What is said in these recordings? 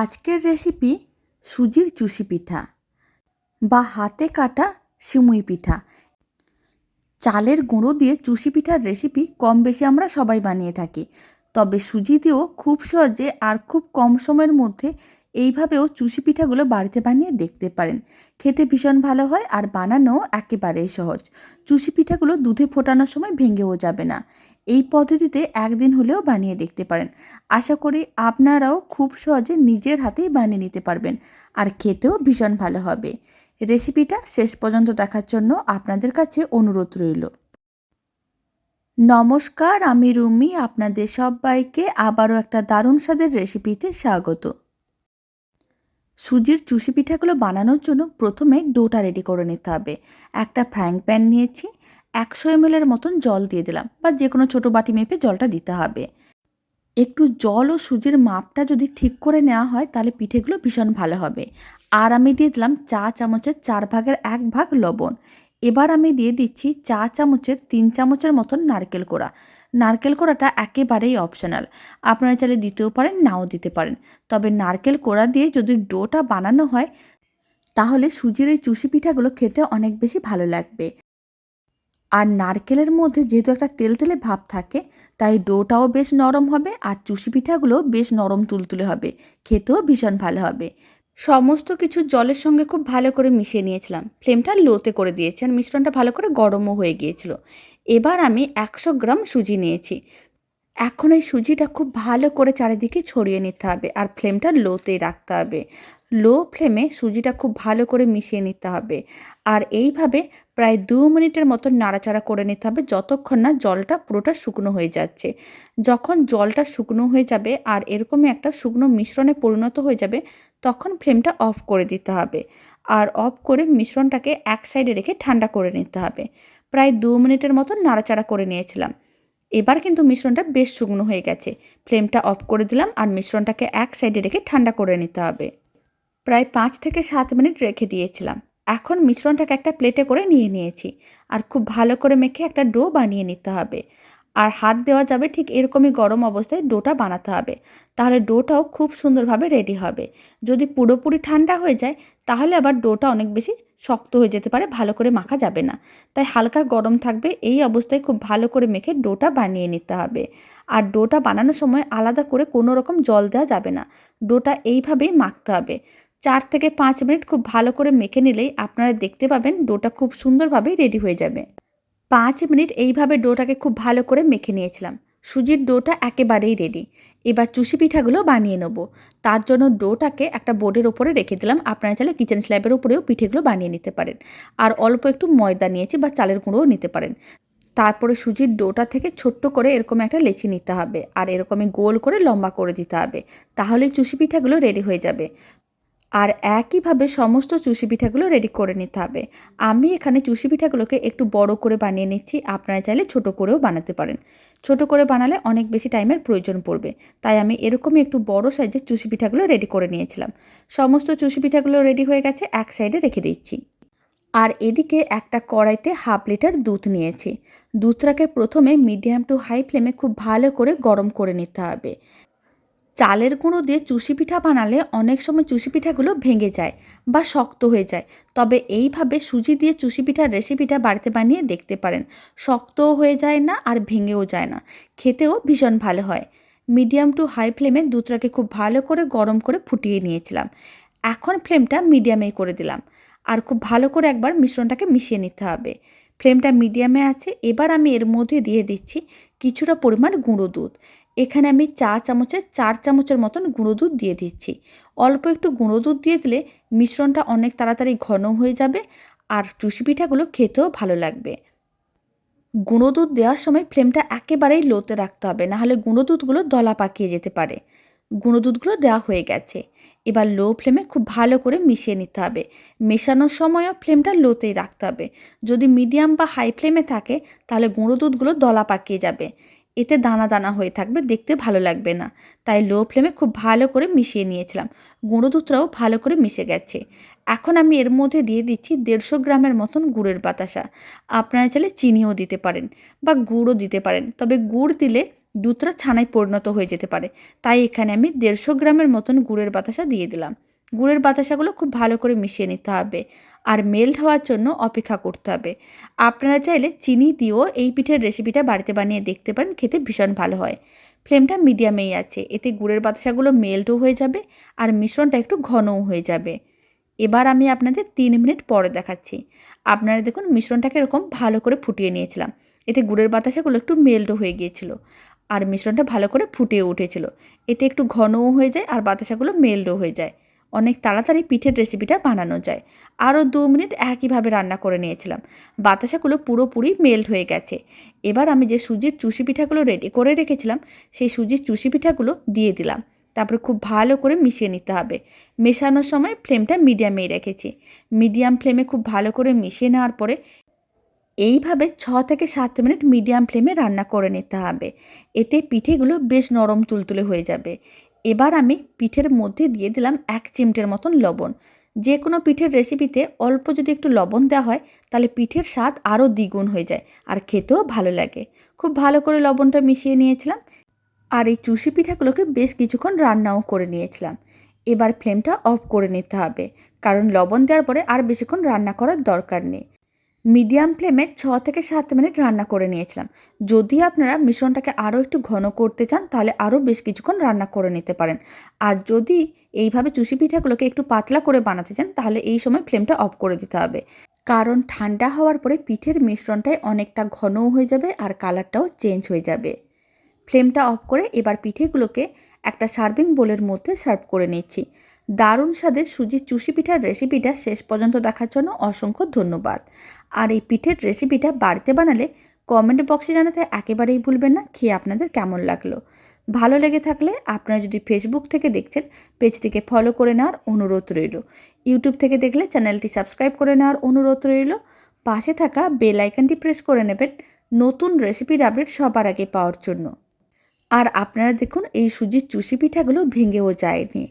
আজকের রেসিপি সুজির চুষি পিঠা বা হাতে কাটা সিমুই পিঠা। চালের গুঁড়ো দিয়ে চুষি পিঠার রেসিপি কম বেশি আমরা সবাই বানিয়ে থাকি। তবে সুজি দিয়েও খুব সহজে আর খুব কম সময়ের মধ্যে এইভাবেও চুষি পিঠাগুলো বাড়িতে বানিয়ে দেখতে পারেন। খেতে ভীষণ ভালো হয় আর বানানো একেবারেই সহজ। চুষি পিঠাগুলো দুধে ফোটানোর সময় ভেঙেও যাবে না। এই পদ্ধতিতে একদিন হলেও বানিয়ে দেখতে পারেন। আশা করি আপনারাও খুব সহজে নিজের হাতেই বানিয়ে নিতে পারবেন আর খেতেও ভীষণ ভালো হবে। রেসিপিটা শেষ পর্যন্ত দেখার জন্য আপনাদের কাছে অনুরোধ রইল। নমস্কার, আমি রুমি। আপনাদের সবাইকে আবারও একটা দারুণ স্বাদের রেসিপিতে স্বাগত। সুজির চুষি পিঠাগুলো বানানোর জন্য প্রথমে ডোটা রেডি করে নিতে হবে। একটা ফ্রাইং প্যান নিয়েছি একশো এমএলের মতন জল দিয়ে দিলাম বা যে কোনো ছোটো বাটি মেপে জলটা দিতে হবে। একটু জল ও সুজির মাপটা যদি ঠিক করে নেওয়া হয় তাহলে পিঠেগুলো ভীষণ ভালো হবে। আর আমি দিয়ে দিলাম চা চামচের চার ভাগের এক ভাগ লবণ। এবার আমি দিয়ে দিচ্ছি চা চামচের তিন চামচের মতন নারকেল কোড়া। নারকেল কোড়াটা একেবারেই অপশনাল আপনারা চাইলে দিতেও পারেন, নাও দিতে পারেন। তবে নারকেল কোড়া দিয়ে যদি ডোটা বানানো হয়, তাহলে সুজির এই চুষি পিঠাগুলো খেতে অনেক বেশি ভালো লাগবে। আর নারকেলের মধ্যে যেহেতু একটা তেলতেলে ভাব থাকে, তাই ডোটাও বেশ নরম হবে আর চুষি পিঠাগুলো বেশ নরম তুলতুলে হবে। খেতেও ভীষণ ভালো হবে। সমস্ত কিছু জলের সঙ্গে খুব ভালো করে মিশিয়ে নিয়েছিলাম। ফ্লেমটা লোতে করে দিয়েছি আর মিশ্রণটা ভালো করে গরমও হয়ে গিয়েছিল। এবার আমি একশো গ্রাম সুজি নিয়েছি। এখন এই সুজিটা খুব ভালো করে চারিদিকে ছড়িয়ে নিতে হবে আর ফ্লেমটা লোতেই রাখতে হবে। লো ফ্লেমে সুজিটা খুব ভালো করে মিশিয়ে নিতে হবে। আর এইভাবে প্রায় দু মিনিটের মতো নাড়াচাড়া করে নিতে হবে যতক্ষণ না জলটা পুরোটা শুকনো হয়ে যাচ্ছে। যখন জলটা শুকনো হয়ে যাবে আর এরকমই একটা শুকনো মিশ্রণে পরিণত হয়ে যাবে তখন ফ্লেমটা অফ করে দিতে হবে। আর অফ করে মিশ্রণটাকে এক সাইডে রেখে ঠান্ডা করে নিতে হবে। প্রায় দু মিনিটের মতো নাড়াচাড়া করে নিয়েছিলাম। এবার কিন্তু মিশ্রণটা বেশ শুকনো হয়ে গেছে। ফ্লেমটা অফ করে দিলাম আর মিশ্রণটাকে এক সাইডে রেখে ঠান্ডা করে নিতে হবে। প্রায় পাঁচ থেকে সাত মিনিট রেখে দিয়েছিলাম। এখন মিশ্রণটাকে একটা প্লেটে করে নিয়ে নিয়েছি আর খুব ভালো করে মেখে একটা ডো বানিয়ে নিতে হবে। আর হাত দেওয়া যাবে ঠিক এরকমই গরম অবস্থায় ডোটা বানাতে হবে। তাহলে ডোটাও খুব সুন্দরভাবে রেডি হবে। যদি পুরোপুরি ঠান্ডা হয়ে যায়, তাহলে আবার ডোটা অনেক বেশি শক্ত হয়ে যেতে পারে, ভালো করে মাখা যাবে না। তাই হালকা গরম থাকবে, এই অবস্থায় খুব ভালো করে মেখে ডোটা বানিয়ে নিতে হবে। আর ডোটা বানানোর সময় আলাদা করে কোনো রকম জল দেওয়া যাবে না। ডোটা এইভাবেই মাখতে হবে। চার থেকে পাঁচ মিনিট খুব ভালো করে মেখে নিলেই আপনারা দেখতে পাবেন ডোটা খুব সুন্দরভাবে রেডি হয়ে যাবে। পাঁচ মিনিট এইভাবে ডোটাকে খুব ভালো করে মেখে নিয়েছিলাম। সুজির ডোটা একেবারেই রেডি। এবার চুষি পিঠাগুলো বানিয়ে নেব। তার জন্য ডোটাকে একটা বোর্ডের ওপরে রেখে দিলাম। আপনারা চাইলে কিচেন স্ল্যাবের উপরেও পিঠেগুলো বানিয়ে নিতে পারেন। আর অল্প একটু ময়দা নিয়েছি বা চালের গুঁড়োও নিতে পারেন। তারপরে সুজির ডোটা থেকে ছোট্ট করে এরকম একটা লেচি নিতে হবে। আর এরকমই গোল করে লম্বা করে দিতে হবে। তাহলে চুষি পিঠাগুলো রেডি হয়ে যাবে। আর একইভাবে সমস্ত চুষি পিঠাগুলো রেডি করে নিতে হবে। আমি এখানে চুষি পিঠাগুলোকে একটু বড় করে বানিয়ে নিচ্ছি, আপনারা চাইলে ছোট করেও বানাতে পারেন। ছোট করে বানালে অনেক বেশি টাইমের প্রয়োজন পড়বে, তাই আমি এরকমই একটু বড় সাইজের চুষি পিঠাগুলো রেডি করে নিয়েছিলাম। সমস্ত চুষি পিঠাগুলো রেডি হয়ে গেছে, এক সাইডে রেখে দিচ্ছি। আর এদিকে একটা কড়াইতে হাফ লিটার দুধ নিয়েছি। দুধটাকে প্রথমে মিডিয়াম টু হাই ফ্লেমে খুব ভালো করে গরম করে নিতে হবে। চালের গুঁড়ো দিয়ে চুষি পিঠা বানালে অনেক সময় চুষি পিঠাগুলো ভেঙে যায় বা শক্ত হয়ে যায়। তবে এইভাবে সুজি দিয়ে চুষি পিঠার রেসিপিটা বাড়িতে বানিয়ে দেখতে পারেন। শক্তও হয়ে যায় না আর ভেঙেও যায় না। খেতেও ভীষণ ভালো হয়। মিডিয়াম টু হাই ফ্লেমে দুধটাকে খুব ভালো করে গরম করে ফুটিয়ে নিয়েছিলাম। এখন ফ্লেমটা মিডিয়ামেই করে দিলাম। আর খুব ভালো করে একবার মিশ্রণটাকে মিশিয়ে নিতে হবে। ফ্লেমটা মিডিয়ামে আছে। এবার আমি এর মধ্যে দিয়ে দিচ্ছি কিছুটা পরিমাণ গুঁড়ো দুধ। এখানে আমি চা চামচের চার চামচের মতন গুঁড়ো দুধ দিয়ে দিচ্ছি। অল্প একটু গুঁড়ো দুধ দিয়ে দিলে মিশ্রণটা অনেক তাড়াতাড়ি ঘন হয়ে যাবে আর চুষি পিঠাগুলো খেতেও ভালো লাগবে। গুঁড়ো দুধ দেওয়ার সময় ফ্লেমটা একেবারেই লোতে রাখতে হবে নাহলে গুঁড়ো দুধগুলো দলা পাকিয়ে যেতে পারে। গুঁড়ো দুধগুলো দেওয়া হয়ে গেছে। এবার লো ফ্লেমে খুব ভালো করে মিশিয়ে নিতে হবে। মেশানোর সময়ও ফ্লেমটা লোতেই রাখতে হবে। যদি মিডিয়াম বা হাই ফ্লেমে থাকে, তাহলে গুঁড়ো দুধগুলো দলা পাকিয়ে যাবে। এতে দানা দানা হয়ে থাকবে, দেখতে ভালো লাগবে না। তাই লো ফ্লেমে খুব ভালো করে মিশিয়ে নিয়েছিলাম। গুঁড়ো দুধটাও ভালো করে মিশে গেছে। এখন আমি এর মধ্যে দিয়ে দিচ্ছি দেড়শো গ্রামের মতন গুড়ের বাতাসা। আপনারা চাইলে চিনিও দিতে পারেন বা গুড়ও দিতে পারেন। তবে গুড় দিলে দুধটা ছানায় পরিণত হয়ে যেতে পারে। তাই এখানে আমি দেড়শো গ্রামের মতন গুড়ের বাতাসা দিয়ে দিলাম। গুড়ের বাতাসাগুলো খুব ভালো করে মিশিয়ে নিতে হবে। আর মেল্ট হওয়ার জন্য অপেক্ষা করতে হবে। আপনারা চাইলে চিনি দিয়েও এই পিঠের রেসিপিটা বাড়িতে বানিয়ে দেখতে পারেন, খেতে ভীষণ ভালো হয়। ফ্লেমটা মিডিয়ামেই আছে। এতে গুড়ের বাতাসাগুলো মেল্টও হয়ে যাবে আর মিশ্রণটা একটু ঘনও হয়ে যাবে। এবার আমি আপনাদের তিন মিনিট পরে দেখাচ্ছি। আপনারা দেখুন মিশ্রণটাকে এরকম ভালো করে ফুটিয়ে নিয়েছিলাম। এতে গুড়ের বাতাসাগুলো একটু মেল্টও হয়ে গিয়েছিল আর মিশ্রণটা ভালো করে ফুটিয়ে উঠেছিল। এতে একটু ঘনও হয়ে যায় আর বাতাসাগুলো মেল্টও হয়ে যায়। অনেক তাড়াতাড়ি পিঠের রেসিপিটা বানানো যায়। আরও দু মিনিট একইভাবে রান্না করে নিয়েছিলাম। বাতাসাগুলো পুরোপুরি মেল্ট হয়ে গেছে। এবার আমি যে সুজির চুষি পিঠাগুলো রেডি করে রেখেছিলাম, সেই সুজির চুষি পিঠাগুলো দিয়ে দিলাম। তারপরে খুব ভালো করে মিশিয়ে নিতে হবে। মেশানোর সময় ফ্লেমটা মিডিয়ামেই রেখেছি। মিডিয়াম ফ্লেমে খুব ভালো করে মিশিয়ে নেওয়ার পরে এইভাবে ছ থেকে সাত মিনিট মিডিয়াম ফ্লেমে রান্না করে নিতে হবে। এতে পিঠেগুলো বেশ নরম তুলতুলে হয়ে যাবে। এবার আমি পিঠের মধ্যে দিয়ে দিলাম এক চিমটের মতন লবণ। যে কোনো পিঠের রেসিপিতে অল্প যদি একটু লবণ দেওয়া হয়, তাহলে পিঠের স্বাদ আরও দ্বিগুণ হয়ে যায় আর খেতেও ভালো লাগে। খুব ভালো করে লবণটা মিশিয়ে নিয়েছিলাম আর এই চুষি পিঠাগুলোকে বেশ কিছুক্ষণ রান্নাও করে নিয়েছিলাম। এবার ফ্লেমটা অফ করে নিতে হবে, কারণ লবণ দেওয়ার পরে আর বেশিক্ষণ রান্না করার দরকার নেই। মিডিয়াম ফ্লেমে ছ থেকে সাত মিনিট রান্না করে নিয়েছিলাম। যদি আপনারা মিশ্রণটাকে আরও একটু ঘন করতে চান, তাহলে আরও বেশ কিছুক্ষণ রান্না করে নিতে পারেন। আর যদি এইভাবে চুষি পিঠাগুলোকে একটু পাতলা করে বানাতে চান, তাহলে এই সময় ফ্লেমটা অফ করে দিতে হবে। কারণ ঠান্ডা হওয়ার পরে পিঠের মিশ্রণটাই অনেকটা ঘনও হয়ে যাবে আর কালারটাও চেঞ্জ হয়ে যাবে। ফ্লেমটা অফ করে এবার পিঠেগুলোকে একটা সার্ভিং বোলের মধ্যে সার্ভ করে নিচ্ছি। দারুণ স্বাদের সুজির চুষি পিঠার রেসিপিটা শেষ পর্যন্ত দেখার জন্য অসংখ্য ধন্যবাদ। আর এই পিঠের রেসিপিটা বাড়িতে বানালে কমেন্ট বক্সে জানাতে একেবারেই ভুলবেন না, খেয়ে আপনাদের কেমন লাগল? ভালো লেগে থাকলে আপনারা যদি ফেসবুক থেকে দেখছেন, পেজটিকে ফলো করে নেওয়ার অনুরোধ রইল। ইউটিউব থেকে দেখলে চ্যানেলটি সাবস্ক্রাইব করে নেওয়ার অনুরোধ রইল। পাশে থাকা বেল আইকনটি প্রেস করে নেবেন। নতুন রেসিপির আপডেট সবার আগে পাওয়ার জন্য। আর আপনারা দেখুন, এই সুজির চুষি পিঠাগুলো ভেঙেও যায়নি।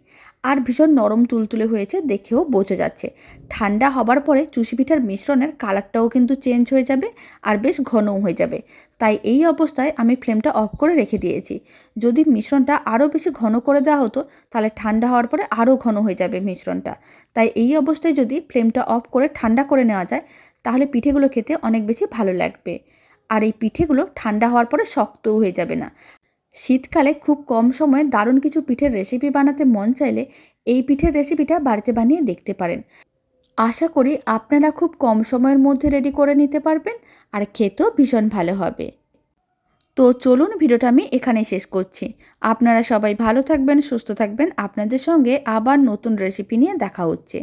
আর ভীষণ নরম তুলতুলে হয়েছে, দেখেও বোঝা যাচ্ছে। ঠান্ডা হবার পরে চুষি পিঠার মিশ্রণের কালারটাও কিন্তু চেঞ্জ হয়ে যাবে আর বেশ ঘনও হয়ে যাবে। তাই এই অবস্থায় আমি ফ্লেমটা অফ করে রেখে দিয়েছি। যদি মিশ্রণটা আরও বেশি ঘন করে দেওয়া হতো, তাহলে ঠান্ডা হওয়ার পরে আরও ঘন হয়ে যাবে মিশ্রণটা। তাই এই অবস্থায় যদি ফ্লেমটা অফ করে ঠান্ডা করে নেওয়া যায়, তাহলে পিঠেগুলো খেতে অনেক বেশি ভালো লাগবে। আর এই পিঠেগুলো ঠান্ডা হওয়ার পরে শক্তও হয়ে যাবে না। শীতকালে খুব কম সময়ে দারুণ কিছু পিঠের রেসিপি বানাতে মন চাইলে এই পিঠের রেসিপিটা বাড়িতে বানিয়ে দেখতে পারেন। আশা করি আপনারা খুব কম সময়ের মধ্যে রেডি করে নিতে পারবেন আর খেতেও ভীষণ ভালো হবে। তো চলুন ভিডিওটা আমি এখানেই শেষ করছি। আপনারা সবাই ভালো থাকবেন, সুস্থ থাকবেন। আপনাদের সঙ্গে আবার নতুন রেসিপি নিয়ে দেখা হচ্ছে।